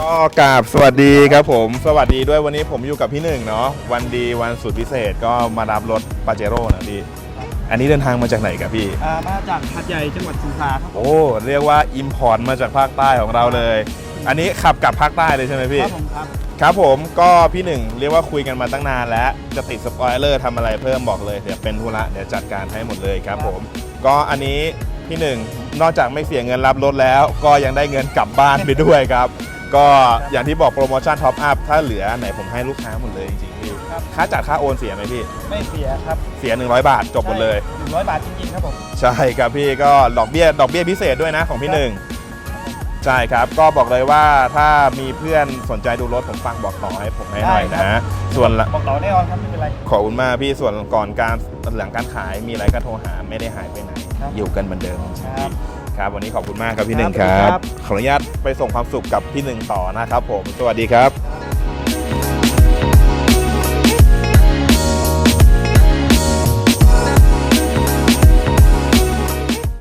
ก็กราบสวัสดีครับผม สวัสดีด้วยวันนี้ผมอยู่กับพี่หนึ่งเนาะวันดีวันสุดพิเศษก็มารับรถปาเจโร่นะพี่ อันนี้เดินทางมาจากไหนครับพี่ อ่ามาจากหัดใหญ่จังหวัดสงขลาครับ โอ้เรียกว่าอิมพอร์ตมาจากภาคใต้ของเราเลย อันนี้ขับกลับภาคใต้เลยใช่ไหมพี่ ครับผมครับ ครับผมก็พี่หนึ่งเรียกว่าคุยกันมาตั้งนานแล้ว จะติดสปอยเลอร์ทำอะไรเพิ่มบอกเลยเดี๋ยวเป็นธุระเดี๋ยวจัดการให้หมดเลยครับผม ก็อันนี้พี่หนึ่งนอกจากไม่เสียเงินรับรถแล้ว ก็ยังได้เงินกลับบ้านไปด้วยครับ ก็อย่างที่บอกโปรโมชั่นท็อปอัพถ้าเหลือไหนผมให้ลูกค้าหมดเลยจริงๆพี่ครับ ค่าจัดค่าโอนเสียไหมพี่ ไม่เสียครับเสีย 100 บาทจบหมดเลย หนึ่งร้อยบาทจริงๆครับผมใช่ครับพี่ก็ดอกเบี้ยดอกเบี้ยพิเศษด้วยนะของพี่หนึ่งใช่ครับก็บอกเลยว่าถ้ามีเพื่อนสนใจดูรถผมฟังบอกต่อให้ผมให้หน่อยได้ครันะบส่วนละบอกต่อแน่นอนครับไม่เป็นไร ขอบคุณมากพี่ส่วนก่อนการหลังการขายมีอะไรก็โทรหาไม่ได้หายไปไหนครับ อยู่กันเหมือนเดิมครับ ครับ วันนี้ขอบคุณมากครับพี่หนึ่งคครัรับบ ขออนุญาตไปส่งความสุขกับพี่หนึ่งต่อนะครับผม สวัสดีครับค